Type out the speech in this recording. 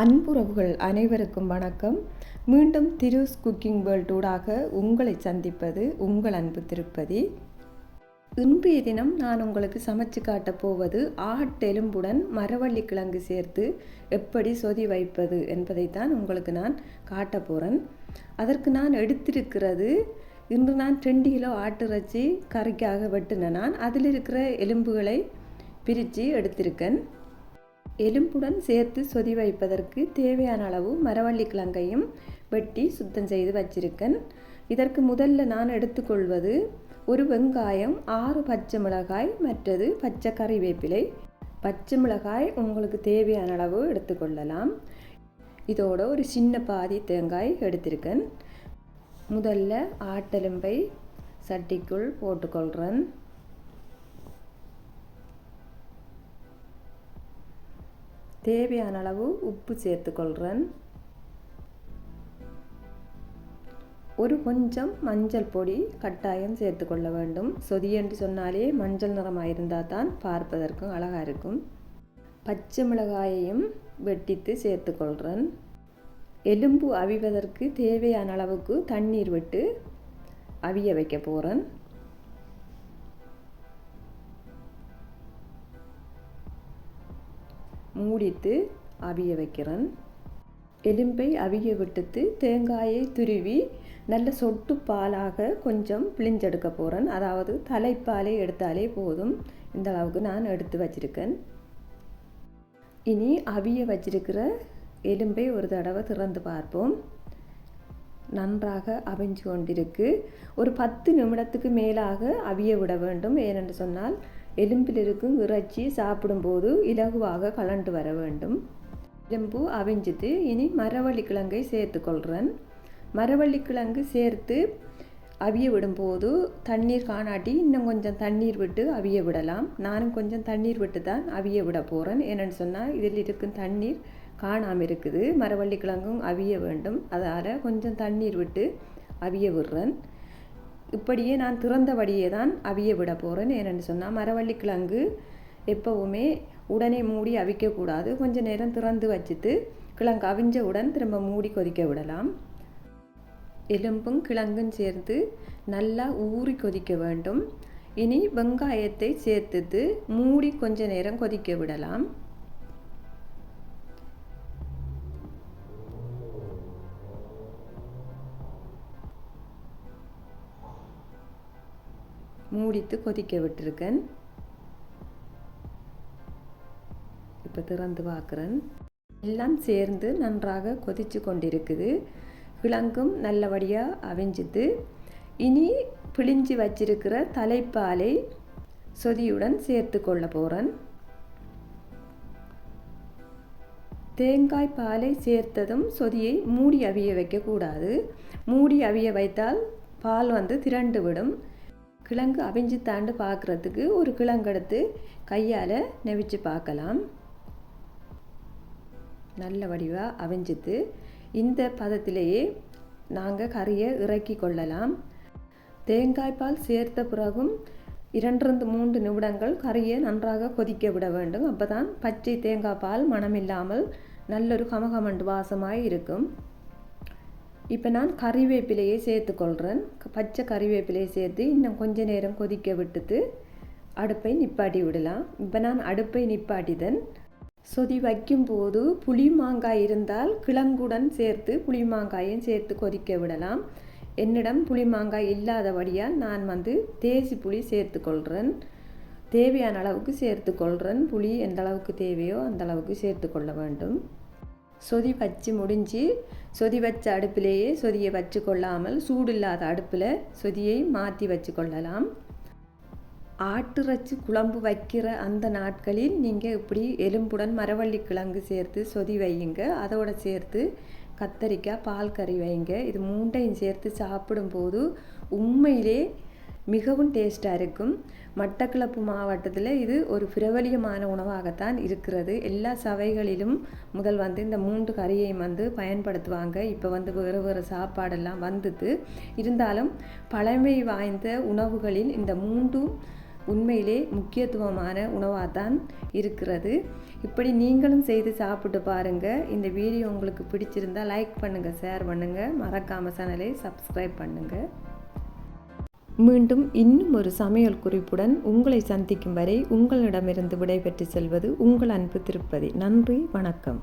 அன்புறவுகள் அனைவருக்கும் வணக்கம். மீண்டும் திருஸ் குக்கிங் வேர்ல்டூடாக உங்களை சந்திப்பது உங்கள் அன்பு திருப்பதி. இன்றைய தினம் நான் உங்களுக்கு சமைச்சு காட்டப் போவது ஆட்டெலும்புடன் மரவள்ளி கிழங்கு சேர்த்து எப்படி சொதி வைப்பது என்பதைத்தான் உங்களுக்கு நான் காட்ட போகிறேன் அதற்கு நான் எடுத்திருக்கிறது இன்று நான் ரெண்டு கிலோ ஆட்டிறைச்சி கறிக்காக வெட்டின நான். அதில் இருக்கிற எலும்புகளை பிரித்து எடுத்திருக்கேன். எலும்புடன் சேர்த்து சொதி வைப்பதற்கு தேவையான அளவு மரவள்ளி கிழங்கையும் வெட்டி சுத்தம் செய்து வச்சிருக்கேன். இதற்கு முதல்ல நான் எடுத்துக்கொள்வது ஒரு வெங்காயம் ஆறு பச்சை மிளகாய் மற்றது பச்சை கறிவேப்பிலை. பச்சை மிளகாய் உங்களுக்கு தேவையான அளவு எடுத்துக்கொள்ளலாம். இதோட ஒரு சின்ன பாதி தேங்காய் எடுத்திருக்கேன். முதல்ல ஆட்டெலும்பை சட்டிக்குள் போட்டுக்கொள்கிறேன் தேவையான அளவு உப்பு சேர்த்துக்கொள்கிறேன் ஒரு கொஞ்சம் மஞ்சள் பொடி கட்டாயம் சேர்த்துக்கொள்ள வேண்டும். சொதி என்று சொன்னாலே மஞ்சள் நிறமாக இருந்தால் தான் பார்ப்பதற்கும் அழகாக இருக்கும். பச்சை மிளகாயையும் வெட்டித்து சேர்த்துக்கொள்கிறேன் எலும்பு அவிவதற்கு தேவையான அளவுக்கு தண்ணீர் விட்டு அவிய வைக்க போகிறேன் மூடித்து அவிய வைக்கிறேன். எலும்பை அவிய விட்டுட்டு தேங்காயை துருவி நல்ல சொட்டு பாலாக கொஞ்சம் பிழிஞ்செடுக்க போகிறேன் அதாவது தலைப்பாலே எடுத்தாலே போதும். இந்த அளவுக்கு நான் எடுத்து வச்சிருக்கேன். இனி அவிய வச்சிருக்கிற எலும்பை ஒரு தடவை திறந்து பார்ப்போம். நன்றாக அவிஞ்சு கொண்டிருக்கு. ஒரு பத்து நிமிடத்துக்கு மேலாக அவிய விட வேண்டும். ஏனென்று சொன்னால் எலும்பில் இருக்கும் இறைச்சி சாப்பிடும்போது இலகுவாக கலண்டு வர வேண்டும். எலும்பு அவிஞ்சிட்டு இனி மரவள்ளி கிழங்கை சேர்த்துக்கொள்கிறேன் மரவள்ளி கிழங்கு சேர்த்து அவிய விடும்போது தண்ணீர் காணாட்டி இன்னும் கொஞ்சம் தண்ணீர் விட்டு அவிய விடலாம். நானும் கொஞ்சம் தண்ணீர் விட்டு தான் அவிய விட போகிறேன் என்னென்னு சொன்னால் இதில் இருக்கும் தண்ணீர் காணாமல் இருக்குது. மரவள்ளி கிழங்கும் அவிய வேண்டும். அதால் கொஞ்சம் தண்ணீர் விட்டு அவிய விடுறேன். இப்படியே நான் திறந்தபடியே தான் அவிய விட போகிறேன் ஏன்னு சொன்னால் மரவள்ளி கிழங்கு எப்போவுமே உடனே மூடி அவிக்கக்கூடாது. கொஞ்சம் நேரம் திறந்து வச்சுட்டு கிழங்கு அவிஞ்சவுடன் திரும்ப மூடி கொதிக்க விடலாம். எலும்பும் கிழங்கும் சேர்த்து நல்லா ஊறி கொதிக்க வேண்டும். இனி வெங்காயத்தை சேர்த்துட்டு மூடி கொஞ்ச நேரம் கொதிக்க விடலாம். மூடித்து கொதிக்க விட்டுருக்கேன். இப்போ திறந்து பார்க்குறேன். எல்லாம் சேர்ந்து நன்றாக கொதித்து கொண்டிருக்குது. கிழங்கும் நல்லபடியாக அவிஞ்சுது. இனி பிழிஞ்சு வச்சிருக்கிற தலைப்பாலை சொதியுடன் சேர்த்து கொள்ள போகிறேன் தேங்காய் பாலை சேர்த்ததும் சொதியை மூடி அவிய வைக்கக்கூடாது. மூடி அவிய வைத்தால் பால் வந்து திரண்டு விடும். கிழங்கு அவிஞ்சு தாண்டு பார்க்குறதுக்கு ஒரு கிழங்கெடுத்து கையால் நெவிச்சு பார்க்கலாம். நல்ல வடிவாக அவிஞ்சித்து இந்த பதத்திலேயே நாங்கள் கறியை இறக்கி கொள்ளலாம். தேங்காய் பால் சேர்த்த பிறகும் இரண்டிருந்து மூன்று நிமிடங்கள் கறியை நன்றாக கொதிக்க விட வேண்டும். அப்போ தான் பச்சை தேங்காய் பால் மனமில்லாமல் நல்லொரு கமகமண்டு வாசமாக இருக்கும். இப்போ நான் கறிவேப்பிலையை சேர்த்துக்கொள்கிறேன் பச்சை கறிவேப்பிலையை சேர்த்து இன்னும் கொஞ்ச நேரம் கொதிக்க விட்டுட்டு அடுப்பை நிப்பாட்டி விடலாம். இப்போ நான் அடுப்பை நிப்பாட்டிதன். சொதி வைக்கும்போது புளி மாங்காய் இருந்தால் கிழங்குடன் சேர்த்து புளி மாங்காயும் சேர்த்து கொதிக்க விடலாம். என்னிடம் புளி மாங்காய் இல்லாதபடியால் நான் வந்து தேசி புளி சேர்த்துக்கொள்கிறேன் தேவையான அளவுக்கு சேர்த்துக்கொள்கிறேன் புளி எந்த அளவுக்கு தேவையோ அந்த அளவுக்கு சேர்த்துக்கொள்ள வேண்டும். சொதி வச்சு முடிஞ்சு சொதி வச்ச அடுப்பிலேயே சொதியை வச்சு கொள்ளாமல் சூடு இல்லாத அடுப்பில் சொதியை மாற்றி வச்சு கொள்ளலாம். ஆட்டுறச்சி குழம்பு வைக்கிற அந்த நாட்களில் நீங்கள் இப்படி எலும்புடன் மரவள்ளி கிழங்கு சேர்த்து சொதி வையுங்க. அதோட சேர்த்து கத்தரிக்காய் பால் கறி வைங்க இது மூண்டையும் சேர்த்து சாப்பிடும்போது உண்மையிலே மிகவும் டேஸ்ட்டாக இருக்கும். மட்டக்களப்பு மாவட்டத்தில் இது ஒரு பிரபலியமான உணவாகத்தான் இருக்கிறது. எல்லா சவைகளிலும் முதல் வந்து இந்த மூன்று கறியையும் வந்து பயன்படுத்துவாங்க. இப்போ வந்து வேறு வேறு சாப்பாடெல்லாம் வந்தது இருந்தாலும் பழமை வாய்ந்த உணவுகளில் இந்த மூன்றும் உண்மையிலே முக்கியத்துவமான உணவாக தான் இருக்கிறது. இப்படி நீங்களும் செய்து சாப்பிட்டு பாருங்கள் இந்த வீடியோ உங்களுக்கு பிடிச்சிருந்தா லைக் பண்ணுங்கள் ஷேர் பண்ணுங்கள் மறக்காமல் சேனலை சப்ஸ்கிரைப் பண்ணுங்கள் மீண்டும் இன்னும் ஒரு சமையல் குறிப்புடன் உங்களை சந்திக்கும் வரை உங்களிடமிருந்து விடைபெற்று செல்வது உங்கள் அன்பு திருப்பதி. நன்றி வணக்கம்.